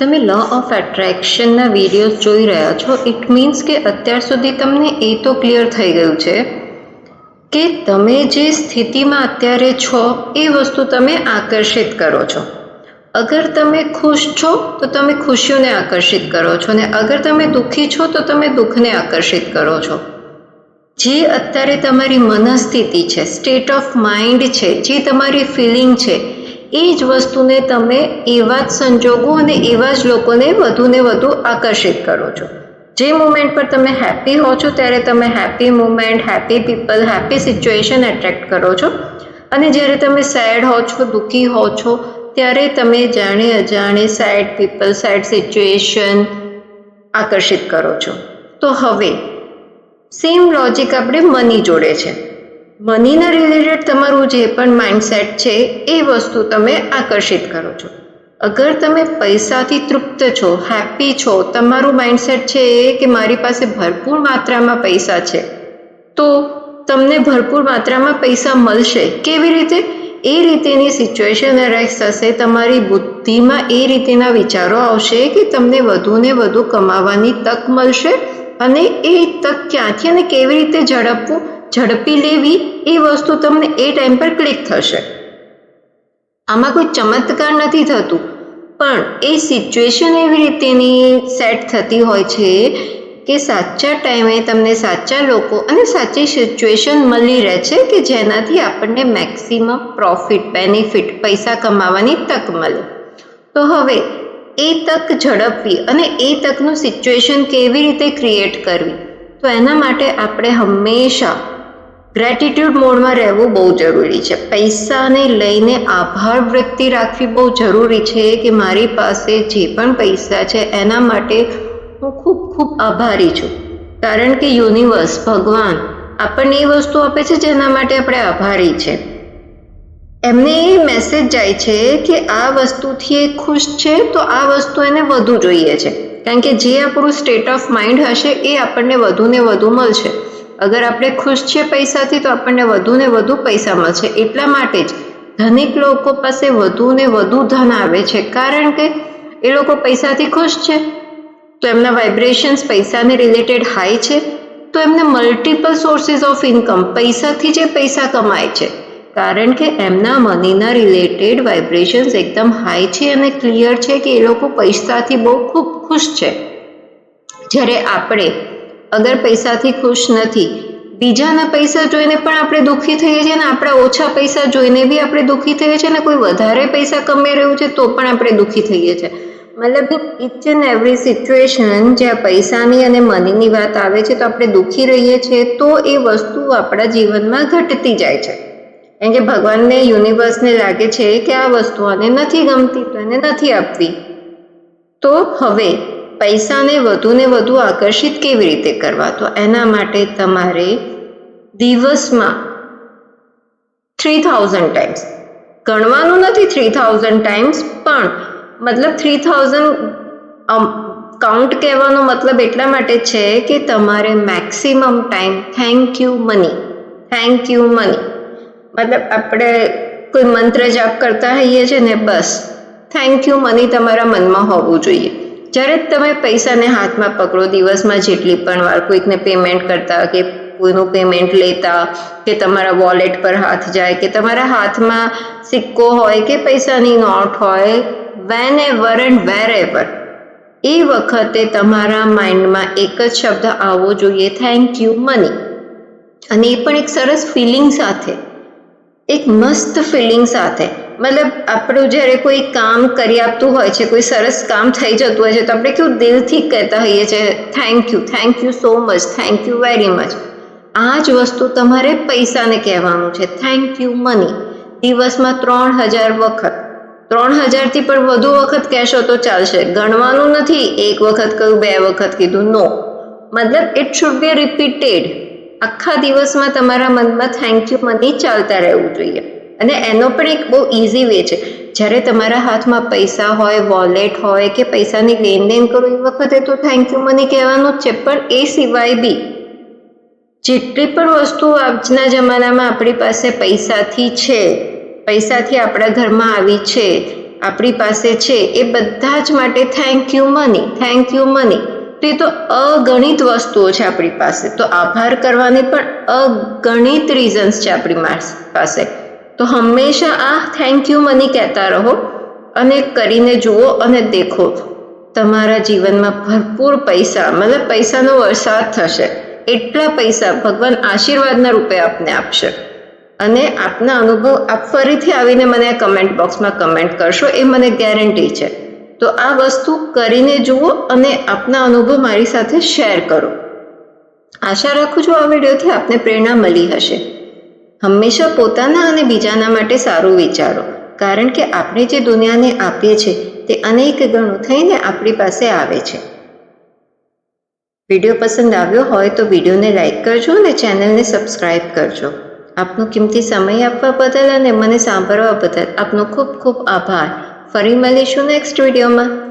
તમે law of એટ્રેક્શનના videos જોઈ રહ્યા છો ઇટ મીન્સ કે અત્યાર સુધી તમને એ તો ક્લિયર થઈ ગયું છે કે તમે જે સ્થિતિમાં અત્યારે છો, એ વસ્તુ તમે આકર્ષિત કરો છો. અગર તમે ખુશ છો, તો તમે ખુશીઓને આકર્ષિત કરો છો અને અગર તમે દુઃખી છો, તો તમે દુઃખને આકર્ષિત કરો છો. જે અત્યારે તમારી મનસ્થિતિ છે સ્ટેટ ઓફ માઇન્ડ છે, જે તમારી ફિલિંગ છે એ જ વસ્તુને તમે એવા જ સંજોગો અને એવા જ લોકોને વધુને વધુ આકર્ષિત કરો છો. જે મુમેન્ટ પર તમે હેપી હો છો, ત્યારે તમે happy moment happy people happy situation attract કરો છો. અને જ્યારે તમે સેડ હો છો, દુઃખી હો છો, ત્યારે તમે જાણે અજાણે સેડ પીપલ સેડ સિચ્યુએશન આકર્ષિત કરો છો. તો હવે સેમ લોજિક આપણે મની જોડે છે. મનીના રિલેટેડ તમારું જે પણ માઇન્ડસેટ છે, એ વસ્તુ તમે આકર્ષિત કરો છો. અગર તમે પૈસાથી તૃપ્ત છો હેપી છો, તમારું માઇન્ડસેટ છે એ કે મારી પાસે ભરપૂર માત્રામાં પૈસા છે, તો તમને ભરપૂર માત્રામાં પૈસા મળશે. કેવી રીતે? એ રીતેની સિચ્યુએશન અરાઇઝ થશે, તમારી બુદ્ધિમાં એ રીતેના વિચારો આવશે કે તમને વધુને વધુ કમાવાની તક મળશે અને એ તક ક્યાંથી અને કેવી રીતે ઝડપવું? ઝડપી લેવી એ વસ્તુ તમને એ ટાઈમ પર ક્લિક થશે. આમાં કોઈ ચમત્કાર નથી થતું, પણ એ સિચ્યુએશન એવી રીતેની સેટ થતી હોય છે કે સાચા ટાઈમે તમને સાચા લોકો અને સાચી સિચ્યુએશન મળી રહે છે કે જેનાથી આપણને મેક્સિમમ પ્રોફિટ, બેનિફિટ, પૈસા કમાવાની તક મળે. તો હવે એ તક ઝડપવી અને એ તકનું સિચ્યુએશન કેવી રીતે ક્રિએટ કરવી? તો એના માટે આપણે હંમેશા ગ્રેટિટ્યૂડ મોડમાં રહેવું બહુ જરૂરી છે. પૈસાને લઈને આભાર વૃત્તિ રાખવી બહુ જરૂરી છે કે મારી પાસે જે પણ પૈસા છે એના માટે હું ખૂબ ખૂબ આભારી છું. કારણ કે યુનિવર્સ, ભગવાન આપણને એ વસ્તુ આપે છે જેના માટે આપણે આભારી છે. એમને એ મેસેજ જાય છે કે આ વસ્તુથી એ ખુશ છે તો આ વસ્તુ એને વધુ જોઈએ છે. કારણ કે જે આપણું સ્ટેટ ઓફ માઇન્ડ હશે એ આપણને વધુને વધુ મળશે. અગર આપણે ખુશ છીએ પૈસાથી, તો આપણને વધુને વધુ પૈસા મળશે એટલા માટે જ ધનિક લોકો પાસે વધુને વધુ ધન આવે છે. કારણ કે એ લોકો પૈસાથી ખુશ છે. તો એમના વાઇબ્રેશન્સ પૈસાને રિલેટેડ હાઈ છે. તો એમને મલ્ટિપલ સોર્સિસ ઓફ ઇન્કમ પૈસાથી જે પૈસા કમાય છે. કારણ કે એમના મનીના રિલેટેડ વાઇબ્રેશન્સ એકદમ હાઈ છે અને ક્લિયર છે કે એ લોકો પૈસાથી બહુ ખૂબ ખુશ છે. જ્યારે આપણે અગર પૈસાથી ખુશ નથી. બીજાના પૈસા જોઈને પણ આપણે દુઃખી થઈએ છીએ અને આપણા ઓછા પૈસા જોઈને બી આપણે દુઃખી થઈએ છીએ અને કોઈ વધારે પૈસા કમાઈ રહ્યું છે તો પણ આપણે દુઃખી થઈએ છીએ. મતલબ ઇચ એન્ડ એવરી સિચ્યુએશન જ્યાં પૈસાની અને મનીની વાત આવે છે તો આપણે દુઃખી રહીએ છીએ તો એ વસ્તુ આપણા જીવનમાં ઘટતી જાય છે. કેમ કે ભગવાનને યુનિવર્સને લાગે છે કે આ વસ્તુ આને નથી ગમતી, તો એને નથી આપવી. તો હવે પૈસાને વધુને વધુ આકર્ષિત કેવી રીતે કરવા? તો એના માટે તમારે દિવસમાં થ્રી થાઉઝન્ડ ટાઈમ્સ ગણવાનું નથી થ્રી થાઉઝન્ડ ટાઈમ્સ પણ મતલબ થ્રી થાઉઝન્ડ કાઉન્ટ કહેવાનો મતલબ એટલા માટે છે કે તમારે maximum time thank you money thank you money મતલબ આપણે કોઈ મંત્ર જાપ કરતા હોઈએ છીએ ને બસ થેન્ક યુ મની તમારા મનમાં હોવું જોઈએ. જ્યારે તમે પૈસાને હાથમાં પકડો, દિવસમાં જેટલી પણ વાર કોઈકને પેમેન્ટ કરતા, કે કોઈનું પેમેન્ટ લેતા, કે તમારા વોલેટ પર હાથ જાય, કે તમારા હાથમાં સિક્કો હોય, કે પૈસાની નોટ હોય whenever and wherever એ વખતે તમારા માઇન્ડમાં એક જ શબ્દ આવવો જોઈએ થેન્ક યુ મની અને એ પણ એક સરસ ફિલિંગ સાથે, એક મસ્ત ફિલિંગ સાથે. મતલબ આપણું જ્યારે કોઈ કામ કરી આપતું હોય છે, કોઈ સરસ કામ થઈ જતું હોય છે, તો આપણે કેવું દિલથી કહેતા હોઈએ છીએ thank you thank you so much thank you very much આ જ વસ્તુ તમારે પૈસાને કહેવાનું છે થેન્ક યુ મની દિવસમાં ત્રણ હજાર વખત. ત્રણ હજારથી પણ વધુ વખત કહેશો તો ચાલશે. ગણવાનું નથી, એક વખત કહ્યું, બે વખત કીધું નો મતલબ ઇટ શુડ બી રિપીટેડ આખા દિવસમાં તમારા મનમાં થેન્ક યુ મની ચાલતા રહેવું જોઈએ. અને એનો પણ એક બહુ ઇઝી વે છે. જ્યારે તમારા હાથમાં પૈસા હોય વોલેટ હોય કે પૈસાની લેનદેન કરો, એ વખતે તો થેન્ક યુ મની કહેવાનું જ છે. પણ એ સિવાય બી જેટલી પણ વસ્તુ આજના જમાનામાં આપણી પાસે પૈસાથી છે, પૈસાથી આપણા ઘરમાં આવી છે, આપણી પાસે છે, એ બધા જ માટે thank you money thank you money તો એ તો અગણિત વસ્તુઓ છે આપણી પાસે. તો આભાર કરવાની પણ અગણિત રીઝન્સ છે આપણી પાસે. તો હંમેશા આ થેન્ક યુ મની કહેતા રહો અને કરીને જુઓ અને દેખો. તમારા જીવનમાં ભરપૂર પૈસા, મતલબ પૈસાનો વરસાદ થશે. એટલા પૈસા ભગવાન આશીર્વાદના રૂપે આપને આપશે. અને આપના અનુભવ, આપ ફરીથી આવીને મને કમેન્ટ બોક્સમાં કમેન્ટ કરશો, એ મને ગેરંટી છે. તો આ વસ્તુ કરીને જુઓ અને આપના અનુભવ મારી સાથે શેર કરો. આશા રાખું છું આ વિડીયોથી આપને પ્રેરણા મળી હશે. હંમેશા પોતાના અને બીજાના માટે સારું વિચારો. કારણ કે આપણે જે દુનિયાને આપીએ છીએ, તે અનેક ગણું થઈને આપણી પાસે આવે છે. વીડિયો પસંદ આવ્યો હોય તો વિડીયોને લાઇક કરજો અને ચેનલને સબસ્ક્રાઇબ કરજો. આપનો કિંમતી સમય આપવા બદલ અને મને સાંભળવા બદલ આપનો ખૂબ ખૂબ આભાર. ફરી મળીશું નેક્સ્ટ વિડીયોમાં.